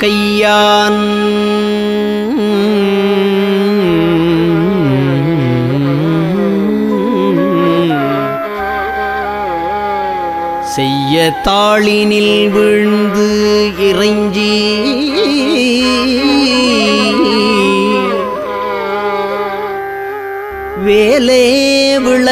வேலே விளங்கு கையான்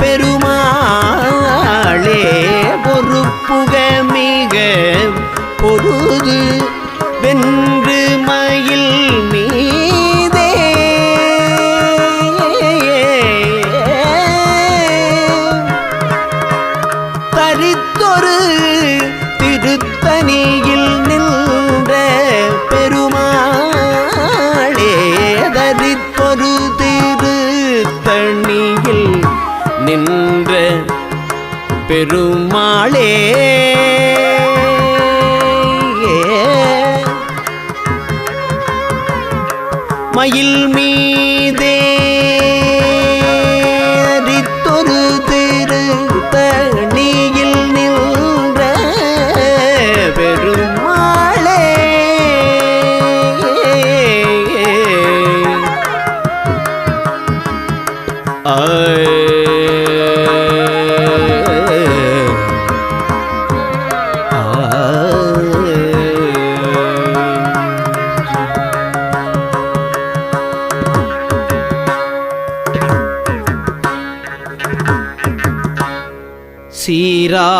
பெருமாளே பொறுப்புக மிக பொருது வெண்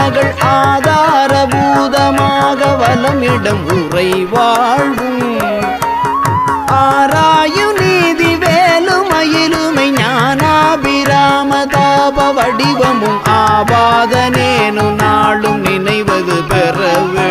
மகள் ஆதாரபூதமாக வலமிடம் உரை வாழ்வும் ஆராயு நீதி வேலுமயிலுமை ஞானாபிராமதாப வடிவமும் ஆபாதனேனு நாளும் நினைவது பெறவே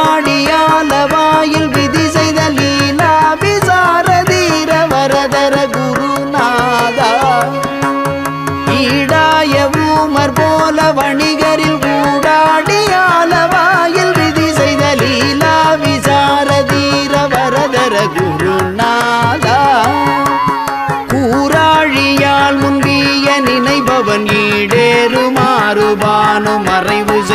வாயில் விதி செய்த லீலா விசாரதீர வரதர குருநாதா. ஈடாய ஊமர் போல வணிகரில் கூடாடியால வாயில் விதி செய்த லீலா விசாரதீர வரதர குருநாதா. கூறாழியால் முன்பிய நினைபவன் ஈடேறு மாறுபானும்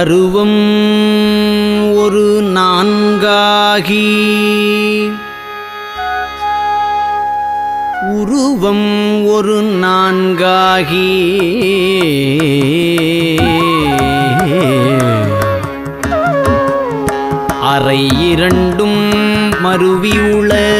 பருவம் ஒரு நான்காகி. உருவம் ஒரு நான்காகி. அறை இரண்டும் மருவியுள உருவருவம்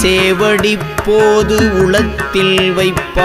சேவடி போது உளத்தில் வைப்பார்.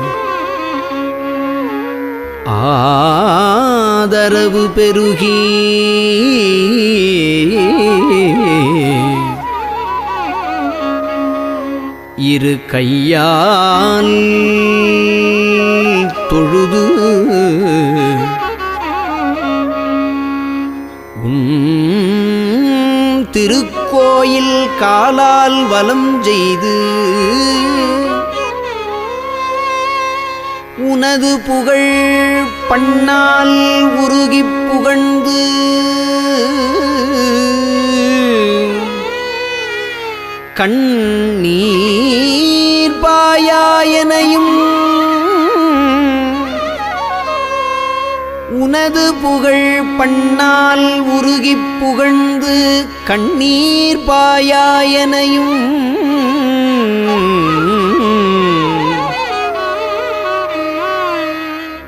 வரவு பெருகி. இரு கையால் தொழுது உன் திருக்கோயில் காலால் வலம் செய்து உனது புகழ் பண்ணால் உருகி புகழ்ந்து. கண்ணீர் பாயாயனையும் உனது புகழ் பண்ணால் உருகி புகழ்ந்து. கண்ணீர் பாயாயனையும்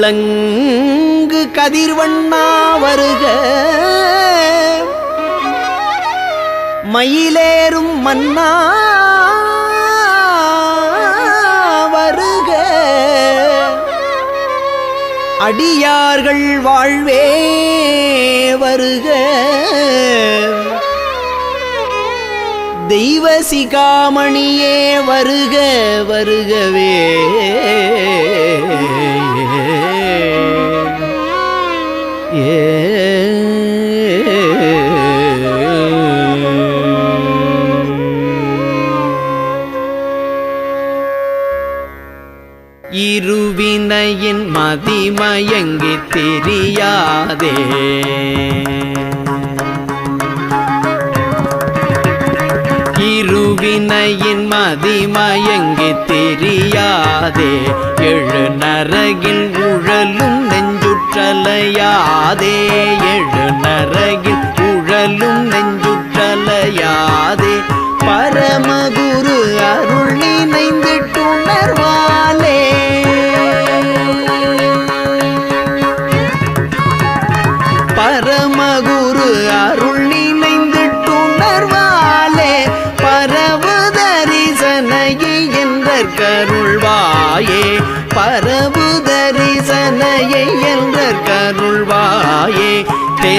விளங்கு கதிர்வண்ணா வருக. மயிலேறும் மன்னா வருக. அடியார்கள் வாழ்வே வருக. தெய்வ சிகாமணியே வருக வருகவே. இருவினையின் மதிமயங்கி தெரியாதே. இருவினையின் மதிமயங்கி தெரியாதே. எழு நரகில் உழலும் நெஞ்சுற்றலையாதே எழு நரகில் குழலும் நெஞ்சுற்றலையாதே. பரமகு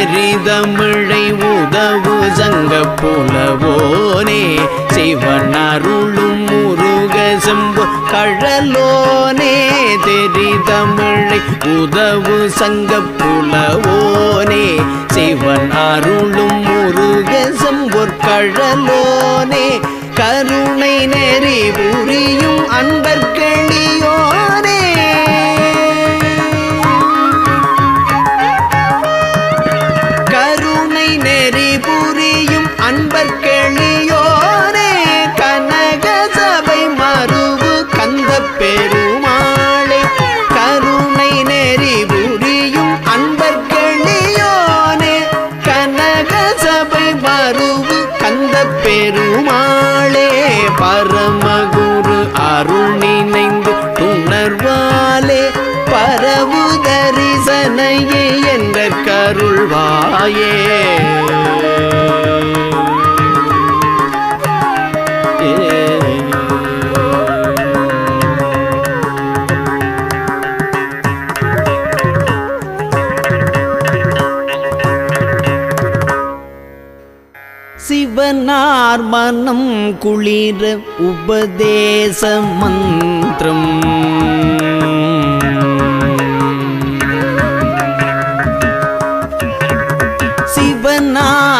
நெறிதமிழை உதவு சங்க புலவோனே சிவனருளும் முருக செம்பு கழலோனே தெரிதமிழை உதவு சங்க புலவோனே சிவன் அருளும் முருக செம்பொற் கழலோனே கருணை நெறி புரியும் அன்பர்களியோனே தாயே சிவனார் மனம் குளிர உபதேச மந்திரம்.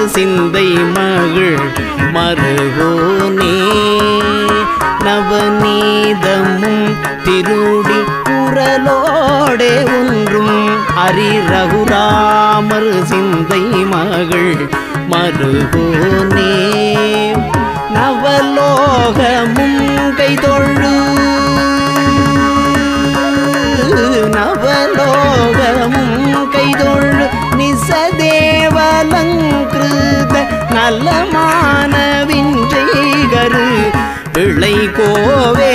மறு சிந்தை மகள் மறுகோனே நவநீதமும் திருடி குரலோடே ஒன்றும் அரி ரகுராமர் சிந்தை மகள் மறுகோனே நவலோகமும் கைதொழு நலமான விஞ்சைகரு இளை கோவே